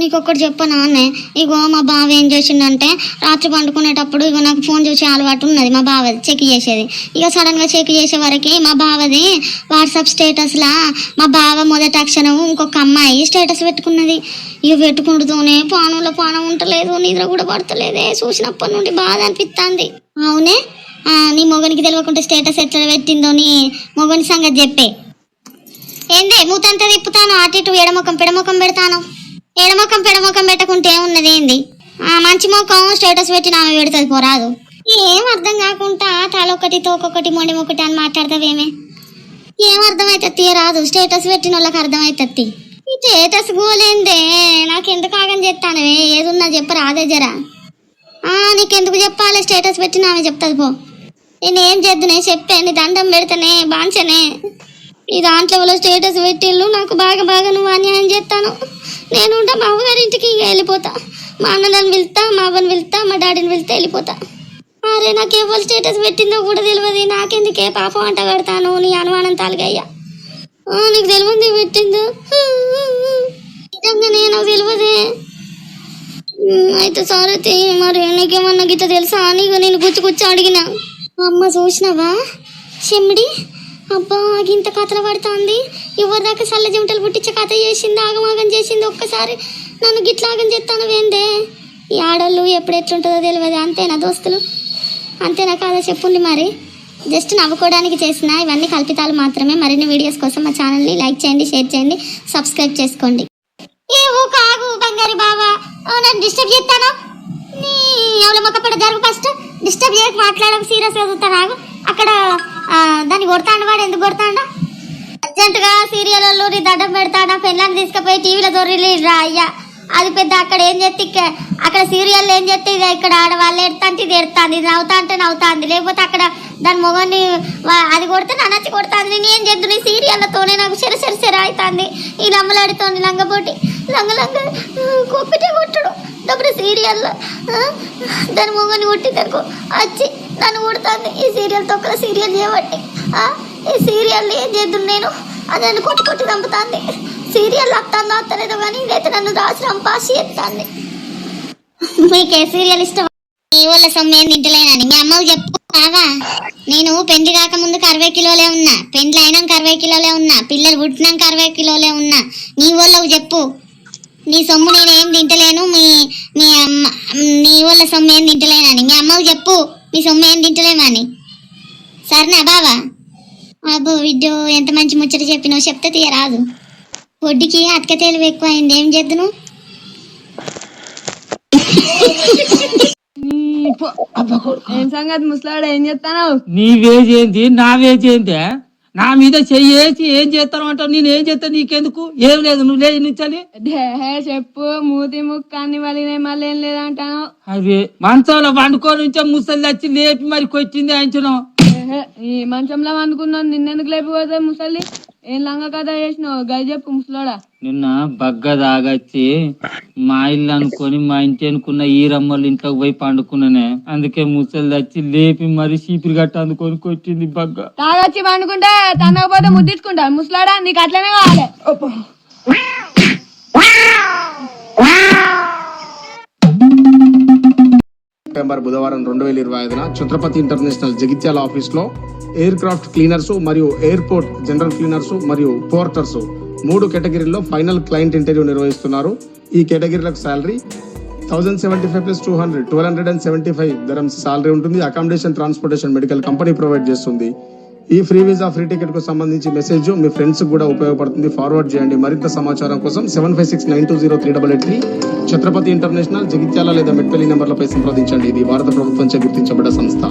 నీకు ఒక్కటి చెప్పనా అన్నే ఇగో మా బావ ఏం చేసిండంటే రాత్రి పండుకునేటప్పుడు ఇగో నాకు ఫోన్ చూసే అలవాటు ఉన్నది మా బావది చెక్ చేసేది. ఇక సడన్గా చెక్ చేసే వరకు మా బావది వాట్సాప్ స్టేటస్లా మా బావ మొదటి అక్షరం ఇంకొక అమ్మాయి స్టేటస్ పెట్టుకున్నది. ఇక పెట్టుకుంటూనే పానంలో పానం ఉండలేదు నిద్ర కూడా పడతలేదే చూసినప్పటి నుండి బాధ అనిపిస్తుంది అవునే? నీ మొగనికి తెలియకుండా స్టేటస్ ఎట్లా పెట్టిందో నీ మొగని సంగతి చెప్పే. ఏందే మూతంతా తిప్పుతాను అటు ఇటు ఎడముఖం పెడముఖం పెడతాను? ఎడమొఖం పెడమొఖం పెట్టకుంటే ఏమున్నది ఏంది? ఆ మంచి ముఖం స్టేటస్ పెట్టి ఆమె పెడుతుంది పోరాదు. ఏం అర్థం కాకుండా తలొకటి తోకొకటి మొండి ఒకటి అని మాట్లాడతావేమే? ఏం అర్థమైతే రాదు స్టేటస్ పెట్టిన వాళ్ళకి అర్థమవుతుంది ఈ స్టేటస్ గోలేందే నాకు ఎందుకు ఆగం చెప్తానవే ఏదున్నా చెప్పరా అదే జరా. ఆ నీకెందుకు చెప్పాలి? స్టేటస్ పెట్టిన ఆమె చెప్తుంది పో. నేను ఏం చేద్దునే? చెప్పే నీ దండం పెడతానే బాంచనే. ఈ దాంట్లో స్టేటస్ పెట్టిళ్ళు నాకు బాగా బాగా నువ్వు అన్యాయం చేస్తాను. నేను ఉంటే మా అవ్వగారి ఇంటికి ఇక వెళ్ళిపోతా. మా అన్నదాన్ని వెళ్తా మా అవ్వని వెళ్తా మా డాడీని వెళ్తే వెళ్ళిపోతా. అరే నాకు ఎవరు స్టేటస్ పెట్టిందో కూడా తెలియదు. నాకెందుకే పాపం అంట కడతాను నీ అనుమానం తాలిగయ్యా. నీకు తెలియదు పెట్టిందో? నిజంగానే నాకు తెలియదే. అయితే సారీ మరి నీకేమన్నా గిట్ట తెలుసా? అని నేను గుచ్చి గుచ్చి అడిగిన. అమ్మ చూసినావా? చెమ్మిడి? అబ్బా గింత కథలు పడుతుంది. ఎవరి దాకా చల్ల చెమటలు పుట్టించే కథ చేసింది ఆగమాగం చేసింది ఒక్కసారి. నన్ను గిట్లాగం చేస్తాను వేందే. ఈ ఆడోళ్ళు ఎప్పుడు ఎట్లుంటుందో తెలియదు అంతేనా దోస్తులు? అంతేనా కాదా చెప్పుండి మరి? జస్ట్ నవ్వుకోవడానికి చేసిన ఇవన్నీ కల్పితాలు మాత్రమే. మరిన్ని వీడియోస్ కోసం మా ఛానల్ని లైక్ చేయండి షేర్ చేయండి సబ్స్క్రైబ్ చేసుకోండి. ఏ ఊ కాగు బంగారి బావా. ఓ, నన్ను డిస్టర్బ్ చేస్తాను? నీ ఎవరి మొక్క పడ జరుగు ఫస్ట్. డిస్టర్బ్ చేయక మాట్లాడక సీరియస్గా చూస్తా ఆగు. అక్కడ దాన్ని కొడతాండు వాడు ఎందుకు కొడతాండా? అర్జెంటుగా సీరియల్లో నీ దండం పెడతాడా? పెళ్ళాన్ని తీసుకుపోయి టీవీలో దొరికి రా అయ్యా. అది పెద్ద అక్కడ ఏం చేస్తే అక్కడ సీరియల్ ఏం చేస్తే ఇక్కడ ఆడవాళ్ళు ఎడతాంటే ఇది ఎడతాంది ఇది నవ్వుతా అంటే నవ్వుతాంది. లేకపోతే అక్కడ దాని మొగన్ని అది కొడితే నచ్చి కొడుతుంది. నేను ఏం చేద్దు? నీ సీరియల్లతోనే నాకు చెర చెర చెర అవుతుంది ఈ లంగలాడితోని లంగపోటి లంగ లంగ కొప్పిటే కొట్టుడు. దప్పుడు సీరియల్లో దాని మొగని కొట్టిందనుకో వచ్చి నన్ను కొడుతుంది. ఈ సీరియల్ తొక్కల సీరియల్ చేయబట్టి. ఈ సీరియల్ ఏం చేద్దు నేను? అది నన్ను కొట్టి కొట్టి చంపుతుంది. సీరియల్ వస్తుందో వస్తలేదో కానీ ఇదైతే నన్ను రాసి రంపాసి ఎత్తాంది. మీకు ఏ సీరియల్ ఇష్టం? నీ వాళ్ళ సొమ్మేం తింటలేనని. మీ అమ్మకు చెప్పు. బావా నేను పెండ్లి కాకముందుకు అరవై కిలోలే ఉన్నా. పెండ్లి అయినాక అరవై కిలోలే ఉన్నా. పిల్లలు పుట్టినాక అరవై కిలోలే ఉన్నా. నీ వాళ్ళకు చెప్పు. నీ సొమ్ము నేను ఏం తింటలేను. మీ మీ అమ్మ నీ వాళ్ళ సొమ్ము ఏం తింటలేనని. మీ అమ్మకు చెప్పు. మీ సొమ్ము ఏం తింటలేమని సరేనా బావా? అబ్బో విడ్డో ఎంత మంచి ముచ్చట చెప్పినావు చెప్తే తీయరాదు. వడ్డీకి అతక తెలివి ఎక్కువ అయింది ఏం చేద్దును? ఏం సంగతి ముసలాడు ఏం చేస్తాను నీ వేజ్ ఏంది నా వేజ్ ఏంది నా మీద చెయ్యేసి ఏం చేస్తాను అంటావు? నేను ఏం చేస్తాను? నీకెందుకు? ఏం లేదు నువ్వు లేదు నుంచని హే చెప్పు. మూతి ముక్క అన్ని వలినాయి మళ్ళీ ఏం లేదంటాను అవి మంచంలో వండుకొని ఉంచే ముసలి వచ్చి లేపి మరి కొచ్చింది అంచను ఈ మంచంలో అనుకున్నాను నిన్నెందుకు లేపిపోతే ముసలి? ఏం లంగ కథ చేసినావు? గది చెప్పు ముసలోడా. నిన్న బగ్గ దాగచ్చి మా ఇల్లు అనుకొని మా ఇంటి అనుకున్న ఈరమ్మల ఇంట్లోకి పోయి పండుకున్నానే. అందుకే ముసలి వచ్చి లేపి మరి చీపిరి గట్ట అందుకొని కొట్టింది బగ్గ. తాగొచ్చి పండుకుంటే తనకపోతే ముద్దించుకుంటా ముసలాడా నీకు అట్లనే కావాలి. సెప్టెంబర్ బుధవారం రెండు వేల ఇరవై ఐదున ఛత్రపతి ఇంటర్నేషనల్ జగిత్యాల ఆఫీస్లో ఎయిర్ క్రాఫ్ట్ క్లీనర్స్ మరియు ఎయిర్పోర్ట్ జనరల్ క్లీనర్స్ మరియు పోర్టర్స్ మూడు కేటగిరీల్లో ఫైనల్ క్లయింట్ ఇంటర్వ్యూ నిర్వహిస్తున్నారు. ఈ కేటగిరీలకు salary thousand seventy five plus two hundred twelve hundred and seventy five దరం salary ఉంటుంది. Accommodation transportation medical company provide చేస్తుంది. ఈ ఫ్రీ వీసా ఫ్రీ టికెట్కు సంబంధించి మెసేజ్ మీ ఫ్రెండ్స్ కూడా ఉపయోగపడుతుంది. ఫార్వర్డ్ చేయండి. మరింత సమాచారం కోసం seven five six nine two zero three double eight three Chhatrapati international Jagtial లేదా మెట్పల్లి నెంబర్లపై సంప్రదించండి. ఇది భారత ప్రభుత్వంచే గుర్తించబడ్డ సంస్థ.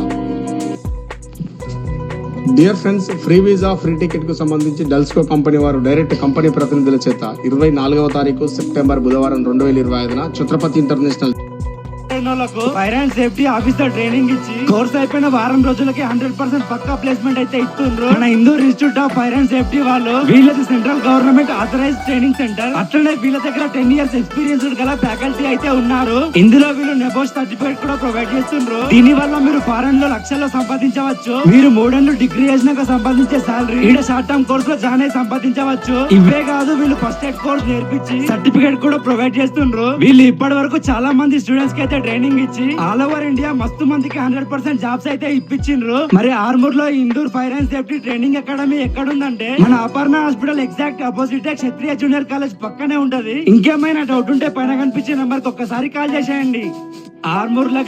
Dear friends free visa free టికెట్కు సంబంధించి డల్స్కో కంపెనీ వారు డైరెక్ట్ కంపెనీ ప్రతినిధుల చేత ఇరవై నాలుగవ తారీఖు సెప్టెంబర్ బుధవారం రెండు వేల ఇరవై ఐదున ఛత్రపతి ఇంటర్నేషనల్ అయిన వాళ్ళకు fire and safety officer training ఇచ్చి కోర్స్ అయిపోయిన వారం రోజులకి హండ్రెడ్ పర్సెంట్ పక్కా ప్లేస్మెంట్ అయితే ఇస్తుండ్రు. మన Hindu institute of fire and safety వాళ్ళు వీళ్ళది central government authorize training centre. అట్లనే వీళ్ళ దగ్గర టెన్ ఇయర్స్ ఎక్స్పీరియన్స్ గల ఫ్యాకల్టీ అయితే ఉన్నారు. ఇందులో వీళ్ళు నెబోస్ సర్టిఫికేట్ కూడా ప్రొవైడ్ చేస్తుండ్రు. దీని వల్ల మీరు ఫారెన్లో లక్షల్లో సంపాదించవచ్చు. మీరు మూడేళ్ళు డిగ్రీ చేసినాక సంపాదించే సాలరీ ఈడ షార్ట్ టర్మ్ కోర్స్లో జాయిన్ అయి సంపాదించవచ్చు. ఇవే కాదు వీళ్ళు ఫస్ట్ ఎయిడ్ కోర్స్ నేర్పించి సర్టిఫికేట్ కూడా ప్రొవైడ్ చేస్తుండ్రు. వీళ్ళు ఇప్పటి వరకు చాలా మంది స్టూడెంట్స్కి అయితే ట్రైనింగ్ ఇచ్చి ఆల్ ఓవర్ ఇండియా మస్తు మందికి హండ్రెడ్ పర్సెంట్ జాబ్స్ అయితే ఇప్పించిండ్రు. మరి ఆర్మూర్లో Indur fire and safety training academy ఎక్కడుందంటే మన Aparna hospital exact opposite Kshatriya junior college పక్కనే ఉంటది. ఇంకేమైనా డౌట్ ఉంటే పైన కనిపించే నెంబర్కి ఒక్కసారి కాల్ చేసేయండి. ఆర్మూర్లో